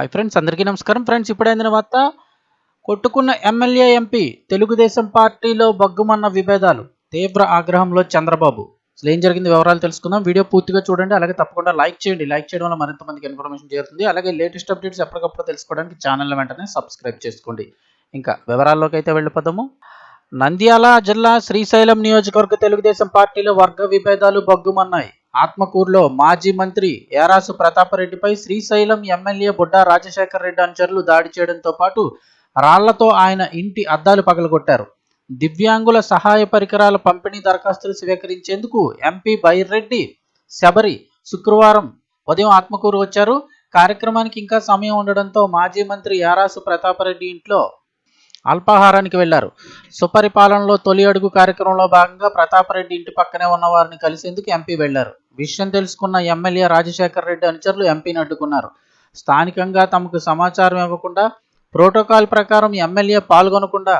Hi friends అందరికీ నమస్కారం. Friends ఇప్పుడైన వార్త కొట్టుకున్న ఎమ్మెల్యే ఎంపీ తెలుగుదేశం పార్టీలో బగ్గుమన్న విభేదాలు. తీవ్ర ఆగ్రహంలో చంద్రబాబు. అసలు ఏం జరిగింది వివరాలు తెలుసుకుందాం. వీడియో పూర్తిగా చూడండి. అలాగే తప్పకుండా లైక్ చేయండి. లైక్ చేయడం వల్ల మరింత మందికి ఇన్ఫర్మేషన్ చేరుతుంది. అలాగే లేటెస్ట్ అప్డేట్స్ ఎప్పటికప్పుడు తెలుసుకోవడానికి ఛానల్ వెంటనే సబ్స్క్రైబ్ చేసుకోండి. ఇంకా వివరాల్లోకి అయితే వెళ్ళిపోదాము. నంద్యాల జిల్లా శ్రీశైలం నియోజకవర్గ తెలుగుదేశం పార్టీలో వర్గ విభేదాలు బగ్గుమన్నాయి. ఆత్మకూరులో మాజీ మంత్రి ఏరాసు ప్రతాపరెడ్డిపై శ్రీశైలం ఎమ్మెల్యే బుడ్డా రాజశేఖర రెడ్డి అనుచరులు దాడి చేయడంతో పాటు రాళ్ళతో ఆయన ఇంటి అద్దాలు పగలగొట్టారు. దివ్యాంగుల సహాయ పరికరాల పంపిణీ దరఖాస్తులు స్వీకరించేందుకు ఎంపీ బైర్రెడ్డి శబరి శుక్రవారం ఉదయం ఆత్మకూరు వచ్చారు. కార్యక్రమానికి ఇంకా సమయం ఉండడంతో మాజీ మంత్రి యారాసు ప్రతాపరెడ్డి ఇంట్లో అల్పాహారానికి వెళ్ళారు. సుపరిపాలనలో తొలి అడుగు కార్యక్రమంలో భాగంగా ప్రతాపరెడ్డి ఇంటి పక్కనే ఉన్న వారిని కలిసేందుకు ఎంపీ వెళ్ళారు. విషయం తెలుసుకున్న ఎమ్మెల్యే రాజశేఖర్ రెడ్డి అనుచరులు ఎంపీని అడ్డుకున్నారు. స్థానికంగా తమకు సమాచారం ఇవ్వకుండా ప్రోటోకాల్ ప్రకారం ఎమ్మెల్యే పాల్గొనకుండా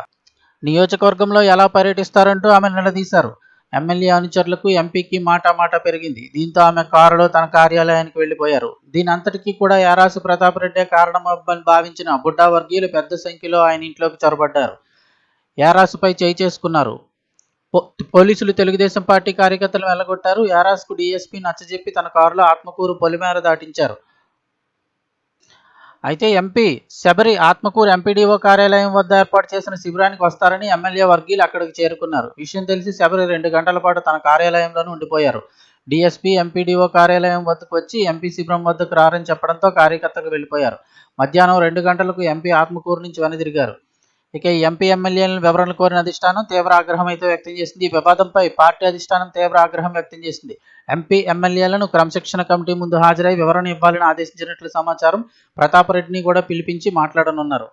నియోజకవర్గంలో ఎలా పర్యటిస్తారంటూ ఆమె నిలదీశారు. ఎమ్మెల్యే అనుచరులకు ఎంపీకి మాట మాట పెరిగింది. దీంతో ఆమె కారులో తన కార్యాలయానికి వెళ్ళిపోయారు దీని అంతటికీ కూడా యారాసు ప్రతాప్ రెడ్డే కారణమని భావించిన బుడ్డా వర్గీయులు పెద్ద సంఖ్యలో ఆయన ఇంట్లోకి చొరబడ్డారు. యారాసుపై చేయి చేసుకున్నారు. పో- పోలీసులు తెలుగుదేశం పార్టీ కార్యకర్తలను వెళ్ళగొట్టారు యారాస్కు డీఎస్పీ నచ్చజెప్పి తన కారులో ఆత్మకూరు పొలిమేర దాటించారు. అయితే ఎంపీ శబరి ఆత్మకూరు ఎంపీడీఓ కార్యాలయం వద్ద ఏర్పాటు చేసిన శిబిరానికి వస్తారని ఎమ్మెల్యే వర్గీయులు అక్కడికి చేరుకున్నారు. విషయం తెలిసి శబరి రెండు గంటల పాటు తన కార్యాలయంలోనే ఉండిపోయారు. డీఎస్పీ ఎంపీడీఓ కార్యాలయం వద్దకు వచ్చి ఎంపీ శిబిరం వద్దకు రారని చెప్పడంతో కార్యకర్తలు వెళ్ళిపోయారు. మధ్యాహ్నం రెండు గంటలకు ఎంపీ ఆత్మకూరు నుంచి వెనదిరిగారు. ఇక ఎంపీ ఎమ్మెల్యేలను వివరణ కోరిన అధిష్టానం తీవ్ర ఆగ్రహం అయితే వ్యక్తం చేసింది. ఈ వివాదంపై పార్టీ అధిష్టానం తీవ్ర ఆగ్రహం వ్యక్తం చేసింది. ఎంపీ ఎమ్మెల్యేలను క్రమశిక్షణ కమిటీ ముందు హాజరై వివరణ ఇవ్వాలని ఆదేశించినట్లు సమాచారం ప్రతాపరెడ్డిని కూడా పిలిపించి మాట్లాడనున్నారు.